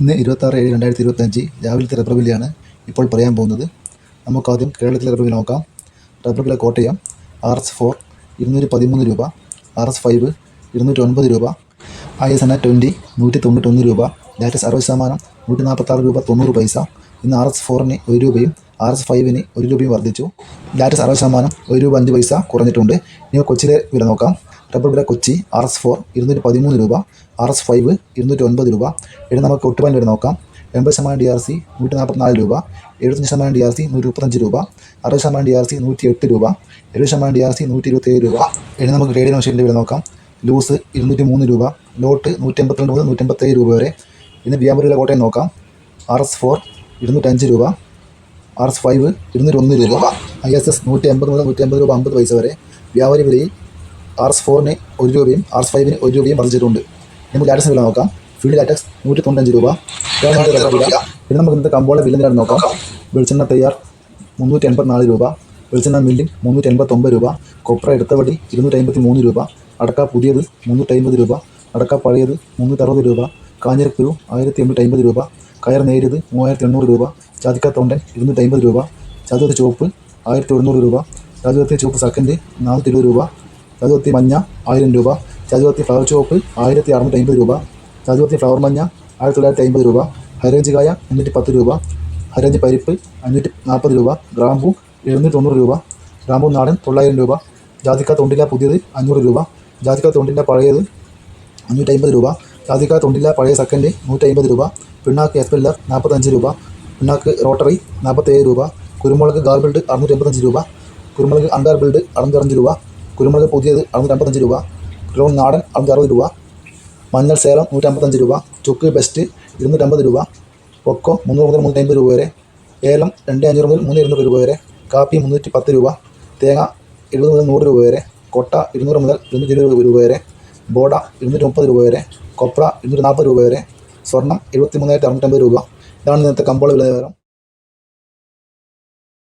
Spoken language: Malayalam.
ഇന്ന് ഇരുപത്താറ് ഏഴ് രണ്ടായിരത്തി ഇരുപത്തഞ്ച് രാവിലത്തെ റബ്ബർ വിലയാണ് ഇപ്പോൾ പറയാൻ പോകുന്നത്. നമുക്കാദ്യം കേരളത്തിലെ റബ്ബർ വില നോക്കാം. റബ്ബർ വില കോട്ടയം ആർ എസ് ഫോർ ഇരുന്നൂറ്റി പതിമൂന്ന് രൂപ ആർ എസ് ഫൈവ് ഇരുന്നൂറ്റി ഒൻപത് രൂപ ഐ എസ് എൻ ട്വന്റി നൂറ്റി തൊണ്ണൂറ്റൊന്ന് രൂപ ലാറ്റസ് അറുപത് ശതമാനം നൂറ്റി നാൽപ്പത്താറ് രൂപ തൊണ്ണൂറ് പൈസ. ഇന്ന് ആർ എസ് ഫോറിന് ഒരു രൂപയും ആർ എസ് ഫൈവിന് ഒരു രൂപയും വർദ്ധിച്ചു. ലാറ്റസ് അറുപത് ശതമാനം ഒരു രൂപ അഞ്ച് പൈസ കുറഞ്ഞിട്ടുണ്ട്. ഇനി കൊച്ചിയിലെ വില നോക്കാം. റബ്ബർ വില കൊച്ചി ആർ എസ് ഫോർ ഇരുന്നൂറ്റി പതിമൂന്ന് രൂപ ആർ എസ് ഫൈവ് ഇരുന്നൂറ്റി ഒൻപത് രൂപ. ഇനി നമുക്ക് ഒട്ടുപാൻ വില നോക്കാം. എൺപത് ശതമാനം ഡി ആർ സി നൂറ്റി നാൽപ്പത്തിനാല് രൂപ എഴുപത്തഞ്ച് ശതമാനം ഡി ആർ സി നൂറ്റി മുപ്പത്തഞ്ച് രൂപ അറുപത് ശതമാനം ഡി ആർ സി നൂറ്റി എട്ട് രൂപ എഴുപത് ശതമാനം ഡി ആർ സി നൂറ്റി ഇരുപത്തേഴ് രൂപ. ഇനി നമുക്ക് റേഡിയോ മെഷീന്റെ വില നോക്കാം. ലൂസ് ഇരുന്നൂറ്റി മൂന്ന് രൂപ ലോട്ട് നൂറ്റി എൺപത്തിരണ്ട് മുതൽ നൂറ്റി എൺപത്തേഴ് രൂപ വരെ. ഇന്ന് വ്യാപാരികളെ കോട്ടയം നോക്കാം. ആർ എസ് ഫോർ ഇരുന്നൂറ്റഞ്ച് രൂപ ആർ എസ് ഫൈവ് ഇരുന്നൂറ്റി ഒന്ന് രൂപ ഐ എസ് എസ് നൂറ്റി എൺപത് മുതൽ നൂറ്റി അമ്പത് രൂപ അമ്പത് പൈസ വരെ. വ്യാപാരി വിലയിൽ ആർ എസ് ഫോറിന് ഒരു രൂപയും ആർ എസ് ഫൈവിന് ഒരു രൂപയും വർദ്ധിച്ചിട്ടുണ്ട്. നമുക്ക് ലാറ്റക്സ് വില നോക്കാം. ഫീൽഡ് ലാറ്റക്സ് നൂറ്റി തൊണ്ണൂറ്റഞ്ച് രൂപ. പിന്നെ നമുക്ക് ഇന്നത്തെ കമ്പോളെ വില നിലയാണ് നോക്കാം. വെളിച്ചെണ്ണ തയ്യാർ മുന്നൂറ്റി എൺപത്തിനാല് രൂപ. വെളിച്ചെണ്ണ മില്ലിംഗ് മുന്നൂറ്റി എൺപത്തൊമ്പത് രൂപ. കൊപ്ര എടുത്തവടി ഇരുന്നൂറ്റി അമ്പത്തി മൂന്ന് രൂപ. അടക്ക പുതിയത് മുന്നൂറ്റി അമ്പത് രൂപ. അടക്ക പഴയത് മുന്നൂറ്ററുപത് രൂപ. കാഞ്ഞിരക്കുരു ആയിരത്തി എണ്ണൂറ്റി അമ്പത് രൂപ. കയർ നേരിയത് മൂവായിരത്തി എണ്ണൂറ് രൂപ. ചാതിക്ക തൊണ്ടൻ ഇരുന്നൂറ്റി അമ്പത് രൂപ. ജാതിപത്തി ചുവപ്പ് ആയിരത്തി ഒരുന്നൂറ് രൂപ. ജാതിപത്തി ചുവപ്പ് സെക്കൻഡ് നാനൂറ്റി ഇരുപത് രൂപ. ജാതിപത്തി മഞ്ഞ ആയിരം രൂപ. ചതുവത്തി ഫ്ലവർ ചുവപ്പ് ആയിരത്തി അറുന്നൂറ്റി അമ്പത് രൂപ. ചതുവത്തി ഫ്ലവർ മഞ്ഞ ആയിരത്തി തൊള്ളായിരത്തി അമ്പത് രൂപ. ഹരേഞ്ച് കായ അഞ്ഞൂറ്റി പത്ത് രൂപ. ഹരേഞ്ച് പരിപ്പ് അഞ്ഞൂറ്റി നാൽപ്പത് രൂപ. ഗ്രാമ്പു എഴുന്നൂറ്റി തൊണ്ണൂറ് രൂപ. ഗ്രാമ്പു നാടൻ തൊള്ളായിരം രൂപ. ജാതിക്ക തൊണ്ടില്ല പുതിയത് അഞ്ഞൂറ് രൂപ. ജാതിക്ക തൊണ്ടില്ല പഴയത് അഞ്ഞൂറ്റി അമ്പത് രൂപ. ജാതിക്ക തൊണ്ടില്ല പഴയ സെക്കൻഡ് നൂറ്റി അമ്പത് രൂപ. പിണ്ണാക്ക് എസ്പെല്ലർ നാൽപ്പത്തഞ്ച് രൂപ. പിണ്ണാക്ക് റോട്ടറി നാൽപ്പത്തേഴ് രൂപ. കുരുമുളക് ഗാർബിൾഡ് അറുന്നൂറ്റി എൺപത്തഞ്ച് രൂപ. കുരുമുളക് അൺഗാർബിൾഡ് അറുന്നൂറ്റഞ്ച് രൂപ. കുരുമുളക് പുതിയത് അറുന്നൂറ്റമ്പത്തഞ്ച് രൂപ ക്ലോൺ നാടൻ അറുന്നൂറ്റി അറുപത് രൂപ മഞ്ഞൾ സേലം നൂറ്റമ്പത്തഞ്ച് രൂപ ചുക്ക് ബെസ്റ്റ് ഇരുന്നൂറ്റമ്പത് രൂപ കൊക്കോ മുന്നൂറ് മുതൽ മുന്നൂറ്റി രൂപ വരെ ഏലം രണ്ട് അഞ്ഞൂറ് മുതൽ മൂന്ന് ഇരുന്നൂറ് രൂപ വരെ കാപ്പി മുന്നൂറ്റി പത്ത് രൂപ തേങ്ങ എഴുപത് മുതൽ നൂറ് രൂപ വരെ കൊട്ട ഇരുന്നൂറ് മുതൽ ഇരുന്നൂറ്റി ഇരുപത് രൂപ വരെ ബോഡ ഇരുന്നൂറ്റി മുപ്പത് രൂപ വരെ കൊപ്ര ഇരുന്നൂറ്റി നാൽപ്പത് രൂപ വരെ സ്വർണം എഴുപത്തി മൂന്നായിരത്തി അറുന്നൂറ്റമ്പത് രൂപ. ഇതാണ് ഇന്നത്തെ കമ്പോള വില